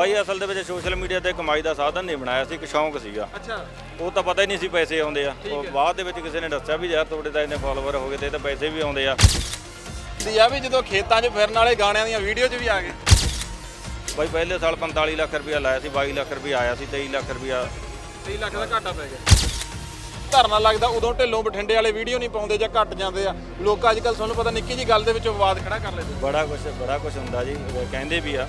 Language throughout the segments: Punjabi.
ਬਾਈ ਅਸਲ ਦੇ ਵਿੱਚ ਸੋਸ਼ਲ ਮੀਡੀਆ ਤੇ ਕਮਾਈ ਦਾ ਸਾਧਨ ਨਹੀਂ ਬਣਾਇਆ ਸੀ ਇੱਕ ਸ਼ੌਂਕ ਸੀਗਾ। ਅੱਛਾ। ਉਹ ਤਾਂ ਪਤਾ ਹੀ ਨਹੀਂ ਸੀ ਪੈਸੇ ਆਉਂਦੇ ਆ। ਉਹ ਬਾਅਦ ਦੇ ਵਿੱਚ ਕਿਸੇ ਨੇ ਦੱਸਿਆ ਵੀ ਯਾਰ ਤੁਹਾਡੇ ਤਾਂ ਇੰਨੇ ਫਾਲੋਵਰ ਹੋ ਗਏ ਤੇ ਇਹ ਤਾਂ ਪੈਸੇ ਵੀ ਆਉਂਦੇ ਆ। ਦੀ ਆ ਵੀ ਜਦੋਂ ਖੇਤਾਂ 'ਚ ਫਿਰਨ ਵਾਲੇ ਗਾਣਿਆਂ ਦੀਆਂ ਵੀਡੀਓ 'ਚ ਵੀ ਆ ਗਏ। ਬਾਈ ਪਹਿਲੇ ਸਾਲ 45 ਲੱਖ ਰੁਪਇਆ ਲਾਇਆ ਸੀ 22 ਲੱਖ ਰੁਪਇਆ ਆਇਆ ਸੀ 23 ਲੱਖ ਰੁਪਇਆ। 30 ਲੱਖ ਦਾ ਘਾਟਾ ਪੈ ਗਿਆ। ਧਰਨਾ ਲੱਗਦਾ ਉਦੋਂ ਢਿੱਲੋਂ ਬਠਿੰਡੇ ਵਾਲੇ ਵੀਡੀਓ ਨਹੀਂ ਪਾਉਂਦੇ ਜਾਂ ਘਟ ਜਾਂਦੇ ਆ। ਲੋਕ ਅੱਜ ਕੱਲ ਤੁਹਾਨੂੰ ਪਤਾ ਨਿੱਕੀ ਜੀ ਗੱਲ ਦੇ ਵਿੱਚ ਵਿਵਾਦ ਖੜਾ ਕਰ ਲੈਂਦੇ ਬੜਾ ਕੁਝ ਬੜਾ ਕੁਝ ਹੁੰਦਾ ਜੀ ਕਹਿੰਦੇ ਵੀ ਆ।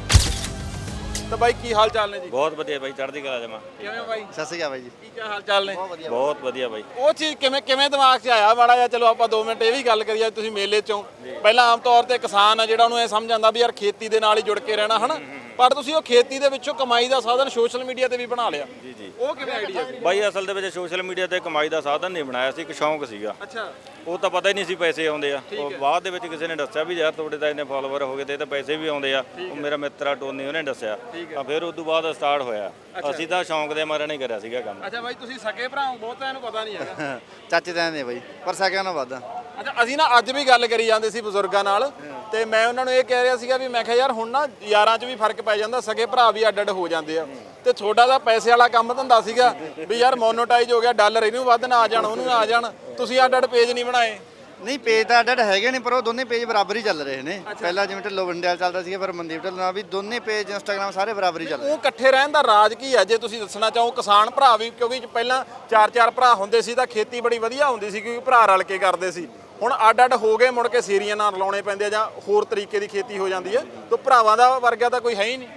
ਤਾਂ ਬਾਈ ਕੀ ਹਾਲ ਚਾਲ ਨੇ ਜੀ? ਬਹੁਤ ਵਧੀਆ ਬਾਈ ਚੜ੍ਹਦੀ ਕਲਾ ਜਮਾ। ਕਿਵੇਂ ਹੋ ਬਾਈ? ਸਤਿ ਸ਼੍ਰੀ ਅਕਾਲ ਬਾਈ ਜੀ। ਕੀ ਕੀ ਹਾਲ ਚਾਲ ਨੇ? ਬਹੁਤ ਵਧੀਆ। ਬਾਈ। ਉਹ ਚੀਜ਼ ਕਿਵੇਂ ਕਿਵੇਂ ਦਿਮਾਗ 'ਚ ਆਇਆ? ਮਾੜਾ ਜਿਹਾ ਚਲੋ ਆਪਾਂ 2 ਮਿੰਟ ਇਹ ਵੀ ਗੱਲ ਕਰੀਏ ਤੁਸੀਂ ਮੇਲੇ 'ਚੋਂ। ਪਹਿਲਾਂ ਆਮ ਤੌਰ ਤੇ ਕਿਸਾਨ ਆ ਜਿਹੜਾ ਉਹਨੂੰ ਇਹ ਸਮਝ ਆਉਂਦਾ ਵੀ ਯਾਰ ਖੇਤੀ ਦੇ ਨਾਲ ਹੀ ਜੁੜ ਕੇ ਰਹਿਣਾ ਹਨਾ? ਪਰ ਤੁਸੀਂ ਉਹ ਖੇਤੀ ਦੇ ਵਿੱਚੋਂ ਕਮਾਈ ਦਾ ਸਾਧਨ ਸੋਸ਼ਲ ਮੀਡੀਆ ਤੇ ਵੀ ਬਣਾ ਲਿਆ। ਜੀ ਜੀ। ਉਹ ਕਿਵੇਂ ਆਈਡੀਆ ਬਾਈ ਅਸਲ ਦੇ ਵਿੱਚ ਸੋਸ਼ਲ ਮੀਡੀਆ ਤੇ ਕਮਾਈ ਦਾ ਸਾਧਨ ਨਹੀਂ ਬਣਾਇਆ ਸੀ ਇੱਕ ਸ਼ੌਂਕ ਸੀਗਾ। ਅੱਛਾ। ਉਹ ਤਾਂ ਪਤਾ ਹੀ ਨਹੀਂ ਸੀ ਪੈਸੇ ਆਉਂਦੇ ਆ। ਉਹ ਬਾਅਦ ਦੇ ਵਿੱਚ ਕਿਸੇ ਨੇ ਦੱਸਿਆ ਵੀ ਯਾਰ ਤੁਹਾਡੇ ਤਾਂ ਇੰਨੇ ਫਾਲੋਵਰ ਹੋ ਗਏ ਤੇ ਇਹ ਤਾਂ ਪੈਸੇ ਵੀ ਆਉਂਦੇ ਆ। ਉਹ ਮੇਰਾ ਮਿੱਤਰ ਆ ਟੋਨੀ ਉਹਨੇ ਦੱਸਿਆ। ਤਾਂ ਫਿਰ ਉਸ ਤੋਂ ਬਾਅਦ ਸਟਾਰਟ ਹੋਇਆ। ਅਸੀਂ ਤਾਂ ਸ਼ੌਂਕ ਦੇ ਮਾਰੇ ਨਹੀਂ ਕਰਿਆ ਸੀਗਾ ਕੰਮ। ਅੱਛਾ ਬਾਈ ਤੁਸੀਂ ਸਕੇ ਭਰਾ ਹੋ ਬਹੁਤਾਂ ਇਹਨੂੰ ਪਤਾ ਨਹੀਂ ਹੈਗਾ। ਚਾਚੇ ਤਾਂ ਨੇ ਬਾਈ ਪਰ ਸਕਿਆ ਨਾ ਵੱਧ ਅੱਛਾ ਅਸੀਂ ਨਾ ਅੱਜ ਵੀ ਗੱਲ ਕਰੀ ਜਾਂਦੇ ਸੀ ਬਜ਼ੁਰਗਾਂ ਨਾਲ। ਤੇ ਮੈਂ ਉਹਨਾਂ ਨੂੰ ਇਹ ਕਹਿ ਰਿਹਾ ਸੀਗਾ ਵੀ ਮੈਂ ਕਿਹਾ ਯਾਰ ਹੁਣ ਨਾ ਯਾਰਾਂ 'ਚ ਵੀ ਫ਼ਰਕ ਪੈ ਜਾਂਦਾ ਸਗੇ ਭਰਾ ਵੀ ਅੱਡ ਅੱਡ ਹੋ ਜਾਂਦੇ ਆ। ਤੇ ਤੁਹਾਡਾ ਦਾ ਪੈਸੇ ਵਾਲਾ ਕੰਮ ਧੰਦਾ ਸੀਗਾ ਵੀ ਯਾਰ ਮੋਨੋਟਾਈਜ਼ ਹੋ ਗਿਆ ਡਾਲਰ ਇਹਨੂੰ ਵੱਧ ਨਾ ਆ ਜਾਣ ਉਹਨੂੰ ਨਾ ਆ ਜਾਣ। ਤੁਸੀਂ ਅੱਡ ਅੱਡ ਪੇਜ ਨਹੀਂ ਬਣਾਏ। ਨਹੀਂ ਪੇਜ ਤਾਂ ਅੱਡ ਅੱਡ ਹੈਗੇ ਨੇ ਪਰ ਉਹ ਦੋਨੇ ਪੇਜ ਬਰਾਬਰ ਹੀ ਚੱਲ ਰਹੇ ਨੇ। ਪਹਿਲਾਂ ਜਿਵੇਂ ਢਿੱਲੋਂ ਵੰਡਿਆਲ ਚੱਲਦਾ ਸੀਗਾ ਫਿਰ ਮਨਦੀਪ ਢਿੱਲੋਂ ਨਾਲ ਵੀ ਦੋਨੇ ਪੇਜ ਇੰਸਟਾਗ੍ਰam ਸਾਰੇ ਬਰਾਬਰ ਹੀ ਚੱਲ ਰਹੇ ਉਹ ਇਕੱਠੇ ਰਹਿਣ ਦਾ ਰਾਜ ਕੀ ਹੈ ਜੇ ਤੁਸੀਂ ਦੱਸਣਾ ਚਾਹੋ ਕਿਸਾਨ ਭਰਾ ਵੀ ਕਿਉਂਕਿ ਪਹਿਲਾਂ ਚਾਰ ਚਾਰ ਭਰਾ ਹੁੰਦੇ ਸੀ ਤਾਂ ਖੇਤੀ ਬੜੀ ਵਧੀਆ ਹੁੰਦੀ ਸੀ ਕਿਉਂਕਿ ਭਰਾ ਰਲ ਕੇ ਕਰਦੇ ਸੀ। ਹੁਣ ਅੱਡ ਅੱਡ ਹੋ ਗਏ ਮੁੜ ਕੇ ਸੀਰੀਆਂ ਨਾਲ ਲਾਉਣੇ ਪੈਂਦੇ ਆ ਜਾਂ ਹੋਰ ਤਰੀਕੇ ਦੀ ਖੇਤੀ ਹੋ ਜਾਂਦੀ ਹੈ ਤਾਂ ਭਰਾਵਾਂ ਦਾ ਵਰਗਾ ਤਾਂ ਕੋਈ ਹੈ ਹੀ ਨਹੀਂ।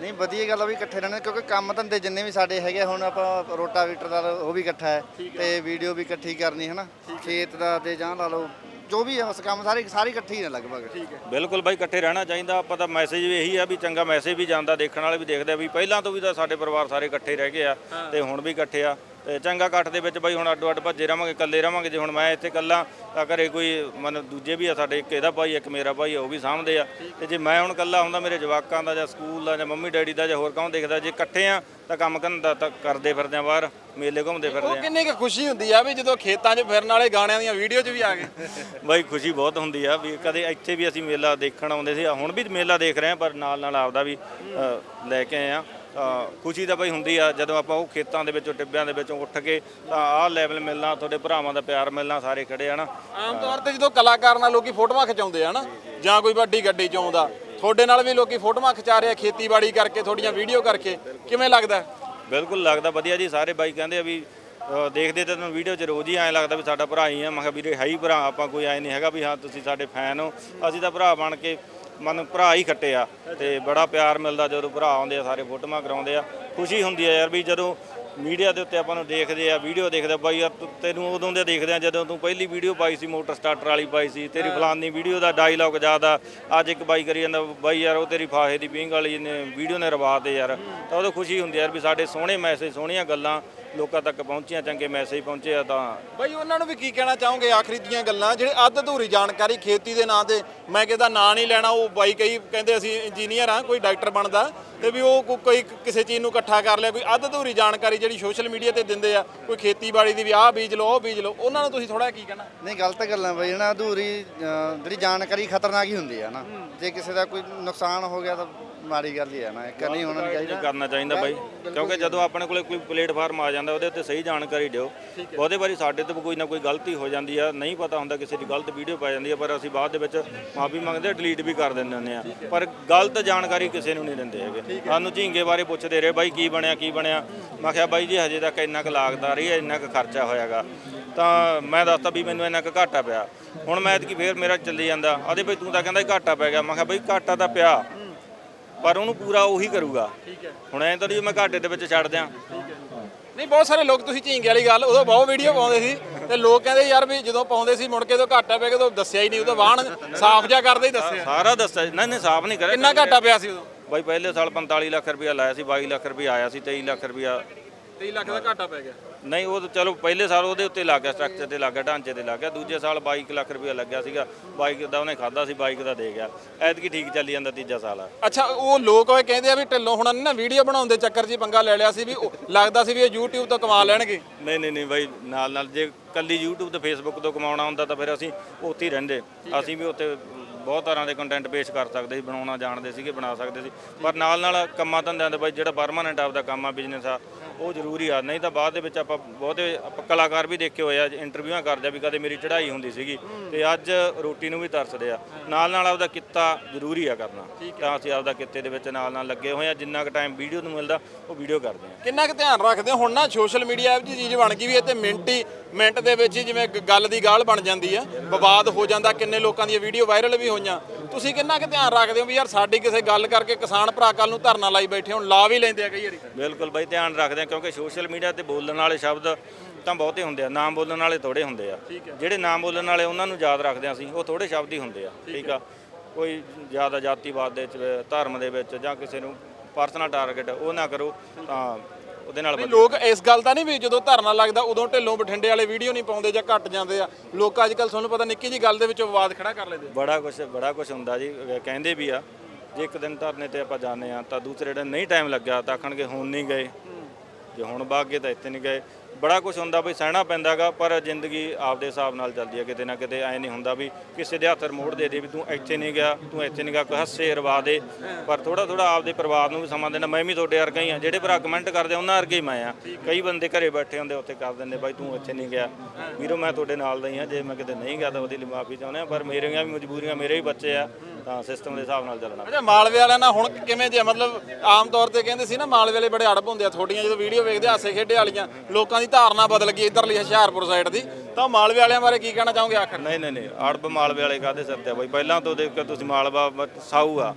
ਨਹੀਂ ਵਧੀਆ ਗੱਲ ਆ ਵੀ ਇਕੱਠੇ ਰਹਿਣੇ ਕਿਉਂਕਿ ਕੰਮ ਧੰਦੇ ਜਿੰਨੇ ਵੀ ਸਾਡੇ ਹੈਗੇ ਆ, ਹੁਣ ਆਪਾਂ ਰੋਟਾਵੀਟਰ ਦਾ ਉਹ ਵੀ ਇਕੱਠਾ ਹੈ ਤੇ ਵੀਡੀਓ ਵੀ ਇਕੱਠੀ ਕਰਨੀ ਹੈ ਨਾ ਖੇਤ ਦਾ ਤੇ ਜਾਂ ਲਾ ਲਓ ਜੋ ਵੀ ਹੈ ਉਸ ਕੰਮ ਸਾਰੇ ਸਾਰੇ ਇਕੱਠੇ ਹੀ ਨੇ ਲਗਭਗ। ਠੀਕ ਹੈ। ਬਿਲਕੁਲ ਬਾਈ ਇਕੱਠੇ ਰਹਿਣਾ ਚਾਹੀਦਾ ਆਪਾਂ ਤਾਂ ਮੈਸੇਜ ਵੀ ਇਹੀ ਆ ਵੀ ਚੰਗਾ ਮੈਸੇਜ ਵੀ ਜਾਂਦਾ ਦੇਖਣ ਵਾਲੇ ਵੀ ਦੇਖਦੇ ਆ ਵੀ ਪਹਿਲਾਂ ਤੋਂ ਵੀ ਤਾਂ ਸਾਡੇ ਪਰਿਵਾਰ ਸਾਰੇ ਇਕੱਠੇ ਰਹਿ ਗਏ ਆ ਤੇ ਹੁਣ ਵੀ ਇਕੱਠੇ ਆ। ਚੰਗਾ ਇਕੱਠ ਦੇ ਵਿੱਚ ਬਾਈ ਹੁਣ ਅੱਡੋ ਅੱਡ ਭੱਜੇ ਰਵਾਂਗੇ ਇਕੱਲੇ ਰਵਾਂਗੇ ਜੇ ਹੁਣ ਮੈਂ ਇੱਥੇ ਇਕੱਲਾ ਤਾਂ ਘਰੇ ਕੋਈ ਮਨ ਦੂਜੇ ਵੀ ਆ ਸਾਡੇ ਇੱਕ ਇਹਦਾ ਭਾਈ ਇੱਕ ਮੇਰਾ ਭਾਈ ਆ ਉਹ ਵੀ ਸਾਂਭਦੇ ਆ। ਤੇ ਜੇ ਮੈਂ ਹੁਣ ਇਕੱਲਾ ਹੁੰਦਾ ਮੇਰੇ ਜਵਾਕਾਂ ਦਾ ਜਾਂ ਸਕੂਲ ਦਾ ਜਾਂ ਮੰਮੀ ਡੈਡੀ ਦਾ ਜਾਂ ਹੋਰ ਕੌਣ ਦੇਖਦਾ ਜੇ ਇਕੱਠੇ ਆ ਤਾਂ ਕੰਮ ਕਰਨ ਤਾਂ ਕਰਦੇ ਫਿਰਦੇ ਆ ਬਾਹਰ ਮੇਲੇ ਘੁੰਮਦੇ ਫਿਰਦੇ ਉਹ ਆ। ਕਿੰਨੀ ਕੁ ਖੁਸ਼ੀ ਹੁੰਦੀ ਆ ਵੀ ਜਦੋਂ ਖੇਤਾਂ 'ਚ ਫਿਰਨ ਵਾਲੇ ਗਾਣਿਆਂ ਦੀਆਂ ਵੀਡੀਓ 'ਚ ਵੀ ਆ ਗਏ। ਬਾਈ ਖੁਸ਼ੀ ਬਹੁਤ ਹੁੰਦੀ ਆ ਵੀ ਕਦੇ ਇੱਥੇ ਵੀ ਅਸੀਂ ਮੇਲਾ ਦੇਖਣ ਆਉਂਦੇ ਸੀ ਹੁਣ ਵੀ ਮੇਲਾ ਦੇਖ ਰਹੇ ਆ ਪਰ ਨਾਲ ਨਾਲ ਆਪਦਾ ਵੀ ਅ, ਲੈ ਕੇ ਆਏ ਆ। ਖੁਸ਼ੀ ਤਾਂ ਬਾਈ ਹੁੰਦੀ ਆ ਜਦੋਂ ਆਪਾਂ ਉਹ ਖੇਤਾਂ ਦੇ ਵਿੱਚੋਂ ਟਿੱਬਿਆਂ ਦੇ ਵਿੱਚੋਂ ਉੱਠ ਕੇ ਤਾਂ ਆਹ ਲੈਵਲ ਮਿਲਣਾ ਤੁਹਾਡੇ ਭਰਾਵਾਂ ਦਾ ਪਿਆਰ ਮਿਲਣਾ ਸਾਰੇ ਖੜੇ ਆ ਨਾ। ਆਮ ਤੌਰ ਤੇ ਜਦੋਂ ਕਲਾਕਾਰ ਨਾਲ ਲੋਕੀ ਫੋਟੋਆਂ ਖਿਚਾਉਂਦੇ ਆ ਨਾ ਜਾਂ ਕੋਈ ਵੱਡੀ ਗੱਡੀ 'ਚ ਆਉਂਦਾ ਤੁਹਾਡੇ ਨਾਲ ਵੀ ਲੋਕੀ ਫੋਟੋਆਂ ਖਿਚਾ ਰਹੇ ਆ ਖੇਤੀਬਾੜੀ ਕਰਕੇ ਤੁਹਾਡੀਆਂ ਵੀਡੀਓ ਕਰਕੇ ਕਿਵੇਂ ਲੱਗਦਾ? ਬਿਲਕੁਲ ਲੱਗਦਾ ਵਧੀਆ ਜੀ ਸਾਰੇ ਬਾਈ ਕਹਿੰਦੇ ਆ ਵੀ ਦੇਖਦੇ ਤਾਂ ਤੁਹਾਨੂੰ ਵੀਡੀਓ 'ਚ ਰੋਜ਼ ਹੀ ਐਂ ਲੱਗਦਾ ਵੀ ਸਾਡਾ ਭਰਾ ਹੀ ਆ ਮੈਂ ਕਿਹਾ ਵੀਰੇ ਹੈ ਹੀ ਭਰਾ ਆਪਾਂ ਕੋਈ ਐ ਨਹੀਂ ਹੈਗਾ ਵੀ ਹਾਂ ਤੁਸੀਂ ਸਾਡੇ ਫੈਨ ਹੋ ਅਸੀਂ ਤਾਂ ਭਰਾ ਬਣ ਕੇ ਮਨ ਭਰਾ ਹੀ ਖੱਟੇ ਆ ਤੇ ਬੜਾ ਪਿਆਰ ਮਿਲਦਾ ਜਦੋਂ ਭਰਾ ਆਉਂਦੇ ਆ ਸਾਰੇ ਫੋਟੋਆਂ ਕਰਾਉਂਦੇ ਆ ਖੁਸ਼ੀ ਹੁੰਦੀ ਆ ਯਾਰ ਵੀ ਜਦੋਂ ਮੀਡੀਆ ਦੇ ਉੱਤੇ ਆਪਾਂ ਨੂੰ ਦੇਖਦੇ ਆ ਵੀਡੀਓ ਦੇਖਦੇ ਆ ਬਾਈ ਯਾਰ ਤੂੰ- ਤੈਨੂੰ ਉਦੋਂ ਦੇ ਦੇਖਦੇ ਆ ਜਦੋਂ ਤੂੰ ਪਹਿਲੀ ਵੀਡੀਓ ਪਾਈ ਸੀ ਮੋਟਰ ਸਟਾਰਟਰ ਵਾਲੀ ਪਾਈ ਸੀ ਤੇਰੀ ਫਲਾਨੀ ਵੀਡੀਓ ਦਾ ਡਾਇਲੌਗ ਜ਼ਿਆਦਾ ਅੱਜ ਇੱਕ ਬਾਈ ਕਰੀ ਜਾਂਦਾ ਬਾਈ ਯਾਰ ਉਹ ਤੇਰੀ ਫਾਹੇ ਦੀ ਪਿੰਗ ਵਾਲੀ ਨੇ ਵੀਡੀਓ ਨੇ ਰਵਾ ਤੇ ਯਾਰ ਤਾਂ ਉਦੋਂ ਖੁਸ਼ੀ ਹੁੰਦੀ ਆ ਯਾਰ ਵੀ ਸਾਡੇ ਸੋਹਣੇ ਮੈਸੇਜ ਸੋਹਣੀਆਂ ਗੱਲਾਂ ਲੋਕਾਂ ਤੱਕ ਪਹੁੰਚੀਆਂ ਚੰਗੇ ਮੈਸੇਜ ਪਹੁੰਚੇ ਆ ਤਾਂ। ਬਾਈ ਉਹਨਾਂ ਨੂੰ ਵੀ ਕੀ ਕਹਿਣਾ ਚਾਹੋਗੇ ਆਖਰੀ ਦੀਆਂ ਗੱਲਾਂ? ਜਿਹੜੇ ਅੱਧ ਅਧੂਰੀ ਜਾਣਕਾਰੀ ਖੇਤੀ ਦੇ ਨਾਂ ਤੇ ਮੈਂ ਕਿਹਦਾ ਨਾਂ ਨਹੀਂ ਲੈਣਾ ਉਹ ਬਾਈ ਕਈ ਕਹਿੰਦੇ ਅਸੀਂ ਇੰਜੀਨੀਅਰ ਆ ਕੋਈ ਡਾਕਟਰ ਬਣਦਾ ਤੇ ਵੀ ਉਹ ਕੋ- ਕੋਈ ਕਿਸੇ ਚੀਜ਼ ਨੂੰ ਇਕੱਠਾ ਕਰ ਲਿਆ ਕੋਈ ਅੱਧ ਅਧੂਰੀ ਜਾਣਕਾਰੀ ਜਿਹੜੀ ਸੋਸ਼ਲ ਮੀਡੀਆ ਤੇ ਦਿੰਦੇ ਆ ਕੋਈ ਖੇਤੀਬਾੜੀ ਦੀ ਵੀ ਆਹ ਬੀਜ ਲਓ ਉਹ ਬੀਜ ਲਓ ਉਹਨਾਂ ਨੂੰ ਤੁਸੀਂ ਥੋੜਾ ਕੀ ਕਹਿਣਾ? ਨਹੀਂ ਗਲਤ ਗੱਲਾਂ ਬਈ ਨਾ ਅਧੂਰੀ ਅਹ, ਜਿਹੜੀ ਜਾਣਕਾਰੀ ਖਤਰਨਾਕ ਹੀ ਹੁੰਦੀ ਹੈ। ਨਾ ਜੇ ਕਿਸੇ ਦਾ ਕੋਈ ਨੁਕਸਾਨ ਹੋ ਗਿਆ ਤਾਂ ਮਾੜੀ ਗੱਲ ਹੀ ਹੈ ਨਾ ਇੱਕ ਨਹੀਂ ਹੋਣਾ ਨਹੀਂ ਨਹੀਂ ਚਾਹੀਦਾ। ਕਰਨਾ ਚਾਹੀਦਾ ਬਾਈ। ਕਿਉਂਕਿ ਜਦੋਂ ਆਪਣੇ ਕੋਲੇ ਕੋਈ ਪਲੇਟਫਾਰਮ ਆ ਜਾਂਦਾ ਉਹਦੇ ਉੱਤੇ ਸਹੀ ਜਾਣਕਾਰੀ ਦਿਓ। ਬਹੁਤੇ ਵਾਰੀ ਸਾਡੇ ਤੋਂ ਕੋਈ ਨਾ ਕੋਈ ਗਲਤੀ ਹੋ ਜਾਂਦੀ ਆ ਨਹੀਂ ਪਤਾ ਹੁੰਦਾ ਕਿਸੇ ਦੀ ਗਲਤ ਵੀਡੀਓ ਪਾ ਜਾਂਦੀ ਆ ਪਰ ਅਸੀਂ ਬਾਅਦ ਦੇ ਵਿੱਚ ਮਾਫੀ ਮੰਗਦੇ ਡਿਲੀਟ ਵੀ ਕਰ ਦਿੰਦੇ ਹੁੰਦੇ ਆ। ਪਰ ਗਲਤ ਜਾਣਕਾਰੀ ਕਿਸੇ ਨੂੰ ਨਹੀਂ ਦਿੰਦੇ ਹੈਗੇ। ਸਾਨੂੰ ਝੀਂਗੇ ਬਾਰੇ ਪੁੱਛਦੇ ਰਹੇ ਬਾਈ ਕੀ ਬਣਿਆ ਕੀ ਬਣਿਆ? ਮੈਂ ਕਿਹਾ ਬਾਈ ਜੀ ਹਜੇ ਤੱਕ ਇੰਨਾ ਕੁ ਲਾਗਤ ਆ ਰਹੀ ਹੈ ਇੰਨਾ ਕੁ ਖਰਚਾ ਹੋਇਆਗਾ। ਤਾਂ ਮੈਂ ਦੱਸਤਾ ਵੀ ਮੈਨੂੰ ਇੰਨਾ ਕੁ ਘਾਟਾ ਪਿਆ। ਹੁਣ ਮੈਂ ਐਤਕੀ ਫੇਰ ਮੇਰਾ ਚੱਲੀ ਜਾਂਦਾ। ਆਦੇ ਬਈ ਤੂੰ ਤਾਂ ਕਹਿੰਦਾ ਘਾਟਾ ਪੈ ਗਿਆ। ਮੈਂ ਕਿਹਾ ਬਈ ਘਾਟਾ ਤਾਂ ਪਿਆ। ਪਰ ਉਹਨੂੰ ਪੂਰਾ ਉਹੀ ਕਰੂਗਾ। ਹੁਣ ਐਂ ਤਾਂ ਨਹੀਂ ਮੈਂ ਘਾਟੇ ਦੇ ਵਿੱਚ ਛੱਡ ਦਿਆਂ। ਨਹੀਂ ਬਹੁਤ ਸਾਰੇ ਲੋਕ ਤੁਸੀਂ ਝੀਂਗੇ ਵਾਲੀ ਗੱਲ ਉਦੋਂ ਬਹੁਤ ਵੀਡੀਓ ਪਾਉਂਦੇ ਸੀ ਤੇ ਲੋਕ ਕਹਿੰਦੇ ਯਾਰ ਵੀ ਜਦੋਂ ਪਾਉਂਦੇ ਸੀ ਮੁੜ ਕੇ ਤੋਂ ਘਾਟਾ ਪੈ ਗਿਆ ਤਾਂ ਦੱਸਿਆ ਹੀ ਨਹੀਂ ਉਦੋਂ ਵਾਹਣ ਸਾਫ਼ ਜਿਹਾ ਕਰਦੇ ਹੀ ਦੱਸਿਆ। ਸਾਰਾ ਦੱਸਿਆ ਜੀ। ਨਹੀਂ ਨਹੀਂ ਸਾਫ਼ ਨਹੀਂ ਕਰਿਆ। ਕਿੰਨਾ ਘਾਟਾ ਪਿਆ ਸੀ ਉਦੋਂ? ਬਾਈ ਪਹਿਲੇ ਸਾਲ 45 ਲੱਖ ਰੁਪਇਆ ਲਾਇਆ ਸੀ 22 ਲੱਖ ਰੁਪਇਆ ਆਇਆ ਸੀ 23 ਲੱਖ ਰੁਪਇਆ। 23 ਲੱਖ ਦਾ ਘਾਟਾ ਪੈ ਗਿਆ। ਨਹੀਂ ਉਹ ਤਾਂ ਚਲੋ ਪਹਿਲੇ ਸਾਲ ਉਹਦੇ ਉੱਤੇ ਲੱਗ ਗਿਆ ਸਟਰਕਚਰ ਤੇ ਲੱਗ ਗਿਆ ਢਾਂਚੇ ਤੇ ਲੱਗ ਗਿਆ। ਦੂਜੇ ਸਾਲ 22 ਲੱਖ ਰੁਪਇਆ ਲੱਗਿਆ ਸੀਗਾ ਬਾਈਕ ਦਾ ਉਹਨੇ ਖਾਦਾ ਸੀ ਬਾਈਕ ਦਾ ਦੇ ਗਿਆ। ਐਤਕੀ ਠੀਕ ਚੱਲੀ ਜਾਂਦਾ ਤੀਜਾ ਸਾਲ ਆ। ਅੱਛਾ ਉਹ ਲੋਕ ਉਹ ਕਹਿੰਦੇ ਆ ਵੀ ਢਿੱਲੋਂ ਹੁਣਾਂ ਨੇ ਨਾ ਵੀਡੀਓ ਬਣਾਉਣ ਦੇ ਚੱਕਰ 'ਚ ਹੀ ਪੰਗਾ ਲੈ ਲਿਆ ਸੀ ਵੀ ਉਹ ਲੱਗਦਾ ਸੀ ਵੀ ਇਹ YouTube ਤੋਂ ਕਮਾ ਲੈਣਗੇ। ਨਹੀਂ ਨਹੀਂ ਨਹੀਂ ਬਾਈ ਨਾਲ ਨਾਲ ਜੇ ਕੱਲੀ YouTube ਤੇ Facebook ਤੋਂ ਕਮਾਉਣਾ ਹੁੰਦਾ ਤਾਂ ਫਿਰ ਅਸੀਂ ਉੱਥੇ ਹੀ ਰਹਿੰਦੇ। ਅਸੀਂ ਵੀ ਉੱਥੇ ਬਹੁਤ ਤਰ੍ਹਾਂ ਦੇ ਕੰਟੈਂਟ ਪੇਸ਼ ਕਰ ਸਕਦੇ ਸੀ ਬਣਾਉਣਾ ਜਾਣਦੇ ਸੀਗੇ ਬਣਾ ਸਕਦੇ ਸੀ। ਪਰ ਨਾਲ ਨਾਲ ਕੰਮਾਂ ਧੰਦਿਆਂ ਦੇ ਬਾਈ ਜਿਹੜਾ ਪਰਮਾਨੈਂਟ ਆਪਦਾ ਕੰਮ ਆ ਬਿਜ਼ਨਸ ਆ ਉਹ ਜ਼ਰੂਰੀ ਆ ਨਹੀਂ ਤਾਂ ਬਾਅਦ ਦੇ ਵਿੱਚ ਆਪਾਂ ਬਹੁਤੇ ਆਪਾਂ ਕਲਾਕਾਰ ਵੀ ਦੇਖੇ ਹੋਏ ਆ ਇੰਟਰਵਿਊਆਂ ਕਰਦੇ ਆ ਵੀ ਕਦੇ ਮੇਰੀ ਚੜ੍ਹਾਈ ਹੁੰਦੀ ਸੀਗੀ ਤੇ ਅੱਜ ਰੋਟੀ ਨੂੰ ਵੀ ਤਰਸਦੇ ਆ। ਨਾਲ ਨਾਲ ਆਪਦਾ ਕਿੱਤਾ ਜ਼ਰੂਰੀ ਆ ਕਰਨਾ। ਤਾਂ ਅਸੀਂ ਆਪਦਾ ਕਿੱਤੇ ਦੇ ਵਿੱਚ ਨਾਲ ਨਾਲ ਲੱਗੇ ਹੋਏ ਆ ਜਿੰਨਾ ਕੁ ਟਾਈਮ ਵੀਡੀਓ ਨੂੰ ਮਿਲਦਾ ਉਹ ਵੀਡੀਓ ਕਰਦੇ ਆ। ਕਿੰਨਾ ਕੁ ਧਿਆਨ ਰੱਖਦੇ ਹੋ? ਹੁਣ ਨਾ ਸੋਸ਼ਲ ਮੀਡੀਆ ਇਹੋ ਜਿਹੀ ਚੀਜ਼ ਬਣ ਗਈ ਵੀ ਇਹ ਤੇ ਮਿੰਟ ਹੀ ਮਿੰਟ ਦੇ ਵਿੱਚ ਹੀ ਜਿਵੇਂ ਗੱਲ ਦੀ ਗਾਲ ਬਣ ਜਾਂਦੀ ਆ ਵਿਵਾਦ ਹੋ ਜਾਂਦਾ ਕਿੰਨੇ ਲੋਕਾਂ ਦੀਆਂ ਵੀਡੀਓ ਵਾਇਰਲ ਵੀ ਹੋਈਆਂ। ਤੁਸੀਂ ਕਿੰਨਾ ਕੁ ਧਿਆਨ ਰੱਖਦੇ ਹੋ ਵੀ ਯਾਰ ਸਾਡੀ ਕਿਸੇ ਗੱਲ ਕਰਕੇ ਕਿਸਾਨ ਭਰਾ ਕੱਲ ਨੂੰ ਧਰਨਾ ਲਾਈ ਬੈਠੇ ਹੁਣ ਲਾ ਵੀ ਲੈਂਦੇ ਆ ਕਈ ਵਾਰੀ? ਬਿਲਕੁਲ ਬਾਈ ਧਿਆਨ ਰੱਖਦੇ ਆ ਕਿਉਂਕਿ ਸੋਸ਼ਲ ਮੀਡੀਆ ਤੇ ਬੋਲਣ ਵਾਲੇ ਸ਼ਬਦ ਤਾਂ ਬਹੁਤੇ ਹੁੰਦੇ ਆ ਨਾਮ ਬੋਲਣ ਵਾਲੇ ਥੋੜੇ ਹੁੰਦੇ ਆ। ਜਿਹੜੇ ਨਾਮ ਬੋਲਣ ਵਾਲੇ ਉਹਨਾਂ ਨੂੰ ਯਾਦ ਰੱਖਦੇ ਆ ਅਸੀਂ ਉਹ ਥੋੜੇ ਸ਼ਬਦ ਹੀ ਹੁੰਦੇ ਆ ਠੀਕ ਆ? ਕੋਈ ਜ਼ਿਆਦਾ ਜਾਤੀਵਾਦ ਦੇ ਵਿੱਚ ਧਰਮ ਦੇ ਵਿੱਚ ਜਾਂ ਕਿਸੇ ਨੂੰ ਪਰਸਨਲ ਟਾਰਗੇਟ ਉਹ ਨਾ ਕਰੋ ਤਾਂ ਉਹਦੇ ਨਾਲ ਨਹੀਂ ਲੋਕ ਇਸ ਗੱਲ ਦਾ ਨਹੀਂ ਵੀ ਜਦੋਂ ਧਰਨਾ ਲੱਗਦਾ ਉਦੋਂ ਢਿੱਲੋਂ ਬਠਿੰਡੇ ਵਾਲੇ ਵੀਡੀਓ ਨਹੀਂ ਪਾਉਂਦੇ ਜਾਂ ਘਟ ਜਾਂਦੇ ਆ। ਲੋਕ ਅੱਜ ਕੱਲ ਤੁਹਾਨੂੰ ਪਤਾ ਨਿੱਕੀ ਜੀ ਗੱਲ ਦੇ ਵਿੱਚ ਵਿਵਾਦ ਖੜਾ ਕਰ ਲੈਂਦੇ। ਬੜਾ ਕੁਝ ਬੜਾ ਕੁਝ ਹੁੰਦਾ ਜੀ। ਕਹਿੰਦੇ ਵੀ ਆ ਜੇ ਇੱਕ ਦਿਨ ਧਰਨੇ ਤੇ ਆਪਾਂ ਜਾਂਦੇ ਆ ਤਾਂ ਦੂਸਰੇ ਦਿਨ ਨਹੀਂ ਟਾਈਮ ਲੱਗਿਆ ਤਾਂ ਆਖਣਗੇ ਹੁਣ ਨਹੀਂ ਗਏ। ਜੇ ਹੁਣ ਬਾਗ ਗਏ ਤਾਂ ਇੱਥੇ ਨਹੀਂ ਗਏ। ਬੜਾ ਕੁਝ ਹੁੰਦਾ ਬਈ ਸਹਿਣਾ ਪੈਂਦਾਗਾ, ਪਰ ਜ਼ਿੰਦਗੀ ਆਪਦੇ ਹਿਸਾਬ ਨਾਲ ਚੱਲਦੀ ਹੈ ਕਿਤੇ ਨਾ ਕਿਤੇ ਐ ਨਹੀਂ ਹੁੰਦਾ ਵੀ ਕਿਸੇ ਦੇ ਹੱਥ ਰਿਮੋਟ ਦੇ ਦੇ ਵੀ ਤੂੰ ਇੱਥੇ ਨਹੀਂ ਗਿਆ, ਤੂੰ ਇੱਥੇ ਨਹੀਂ ਗਿਆ, ਕੋਈ ਹੱਸੇ ਰਵਾ ਦੇ। ਪਰ ਥੋੜਾ ਥੋੜਾ ਆਪਦੇ ਪਰਿਵਾਰ ਨੂੰ ਵੀ ਸਮਾਂ ਦੇਣਾ, ਮੈਂ ਵੀ ਤੁਹਾਡੇ ਵਰਗਾ ਹੀ ਆ, ਜਿਹੜੇ ਭਰਾ ਕਮੈਂਟ ਕਰਦੇ ਉਹਨਾਂ ਵਰਗੇ ਹੀ ਮੈਂ ਆ। ਕਈ ਬੰਦੇ ਘਰੇ ਬੈਠੇ ਹੁੰਦੇ, ਉੱਥੇ ਕਰ ਦਿੰਦੇ, ਬਾਈ ਤੂੰ ਇੱਥੇ ਨਹੀਂ ਗਿਆ। ਵੀਰੋ, ਮੈਂ ਤੁਹਾਡੇ ਨਾਲ ਦਾ ਹੀ ਆ, ਜੇ ਮੈਂ ਕਿਤੇ ਨਹੀਂ ਗਿਆ ਤਾਂ ਉਹਦੀ ਲਈ ਮਾਫੀ ਚਾਹੁੰਦੇ ਆ ਪਰ ਮੇਰੀਆਂ ਵੀ ਮਜਬੂਰੀਆਂ, ਮੇਰੇ ਵੀ ਬੱਚੇ ਆ। ਤਾਂ ਸਿਸਟਮ ਦੇ ਹਿਸਾਬ ਨਾਲ ਚੱਲਣਾ। ਅੱਛਾ, ਮਾਲਵੇ ਵਾਲਿਆਂ ਨਾਲ ਹੁਣ ਕਿਵੇਂ ਜੇ, ਮਤਲਬ ਆਮ ਤੌਰ ਤੇ ਕਹਿੰਦੇ ਸੀ ਨਾ, ਮਾਲਵੇ ਵਾਲੇ ਬੜੇ ਅੜਬ ਹੁੰਦੇ ਆ ਥੋੜੀਆਂ ਜਦੋਂ ਵੀਡੀਓ ਵੇਖਦੇ ਹਾਸੇ ਖੇਡੇ ਵਾਲੀਆਂ, ਲੋਕਾਂ ਦੀ ਧਾਰਨਾ ਬਦਲ ਗਈ ਇਧਰਲੀ ਹੁਸ਼ਿਆਰਪੁਰ ਸਾਈਡ ਦੀ। ਤਾਂ ਮਾਲਵੇ ਵਾਲਿਆਂ ਬਾਰੇ ਕੀ ਕਹਿਣਾ ਚਾਹੋਗੇ ਆਖਰ? ਨਹੀਂ ਨਹੀਂ ਨਹੀਂ ਅੜਬ ਮਾਲਵੇ ਵਾਲੇ ਕਾਦੇ ਸਿਰ ਤੇ ਆ ਬਾਈ? ਪਹਿਲਾਂ ਤੋਂ ਦੇਖ ਕੇ ਤੁਸੀਂ ਮਾਲਵਾ ਬ- ਸਾਊ ਆ।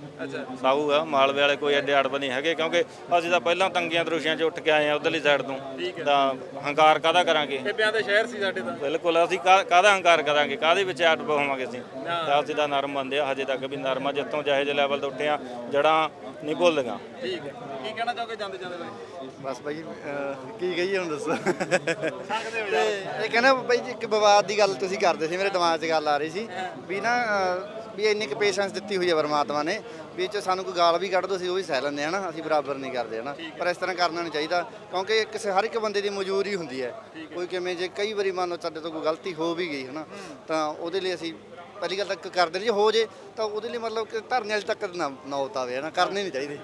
ਸਾਊ ਆ ਮਾਲਵੇ ਵਾਲੇ ਕੋਈ ਐਡੇ ਅੜਬ ਨਹੀਂ ਹੈਗੇ ਕਿਉਂਕਿ ਅਸੀਂ ਤਾਂ ਪਹਿਲਾਂ ਤੰਗੀਆਂ ਤਰੁਸ਼ੀਆਂ 'ਚ ਉੱਠ ਕੇ ਆਏ ਆ ਉਧਰਲੀ ਸਾਈਡ ਤੋਂ। ਤਾਂ ਹੰਕਾਰ ਕਾਦਾ ਕਰਾਂਗੇ? ਟਿੱਬਿਆਂ ਦੇ ਸ਼ਹਿਰ ਸੀ ਸਾਡੇ ਤਾਂ। ਬਿਲਕੁਲ ਅਸੀਂ ਕਾ- ਕਾਹਦਾ ਹੰਕਾਰ ਕਰਾਂਗੇ? ਕਾਦੇ ਵਿੱਚ ਅੜਬ ਹੋਵਾਂਗੇ ਅਸੀਂ? ਤਾਂ ਅਸੀਂ ਤਾਂ ਨਰਮ ਬੰਦੇ ਆ ਹਜੇ ਤੱਕ ਵੀ ਨਰਮ ਆ ਜਿੱਥੋਂ ਜਿਹੇ ਜਿਹੇ ਲੈਵਲ ਤੇ ਉੱਠੇ ਆ ਜੜਾਂ ਨਹੀਂ ਭੁੱਲਦੀਆਂ। ਠੀਕ ਹੈ। ਕੀ ਕਹਿਣਾ ਚਾਹੋਗੇ ਜਾਂਦੇ ਜਾਂਦੇ ਬਾਈ ਬਸ ਬਾਈ ਅਹ, ਕੀ ਕਹੀਏ ਹੁਣ ਦੱਸੋ? ਤੇ ਇਹ ਕਹਿੰਦਾ ਬਾਈ ਜੀ ਇੱਕ ਵਿਵਾਦ ਦੀ ਗੱਲ ਤੁਸੀਂ ਕਰਦੇ ਸੀ ਮੇਰੇ ਦਿਮਾਗ 'ਚ ਗੱਲ ਆ ਰਹੀ ਸੀ ਵੀ ਨਾ ਅਹ, ਵੀ ਇੰਨੀ ਕੁ ਪੇਸ਼ੈਂਸ ਦਿੱਤੀ ਹੋਈ ਹੈ ਪਰਮਾਤਮਾ ਨੇ ਵੀ ਚ ਸਾਨੂੰ ਕੋਈ ਗਾਲ ਵੀ ਕੱਢ ਦੋ ਅਸੀਂ ਉਹ ਵੀ ਸਹਿ ਲੈਂਦੇ ਹਾਂ ਨਾ ਅਸੀਂ ਬਰਾਬਰ ਨਹੀਂ ਕਰਦੇ ਹਨਾ। ਪਰ ਇਸ ਤਰ੍ਹਾਂ ਕਰਨਾ ਨਹੀਂ ਚਾਹੀਦਾ ਕਿਉਂਕਿ ਕਿਸੇ ਹਰ ਇੱਕ ਬੰਦੇ ਦੀ ਮਜਬੂਰੀ ਹੁੰਦੀ ਹੈ। ਕੋਈ ਕਿਵੇਂ ਜੇ ਕਈ ਵਾਰੀ ਮੰਨ ਲਓ ਸਾਡੇ ਤੋਂ ਕੋਈ ਗਲਤੀ ਹੋ ਵੀ ਗਈ ਹਨਾ ਤਾਂ ਉਹਦੇ ਲਈ ਅਸੀਂ ਪਹਿਲੀ ਗੱਲ ਤਾਂ ਕਰਦੇ ਨਹੀਂ ਜੇ ਹੋ ਜੇ ਤਾਂ ਉਹਦੇ ਲਈ ਮਤਲਬ ਕਿ ਧਰਨੇ ਵਾਲੇ ਤੱਕ ਨਾ ਨਾ ਉਤਾਵੇ ਹਨਾ ਕਰਨੀ ਨਹੀਂ ਚਾਹੀਦੀ।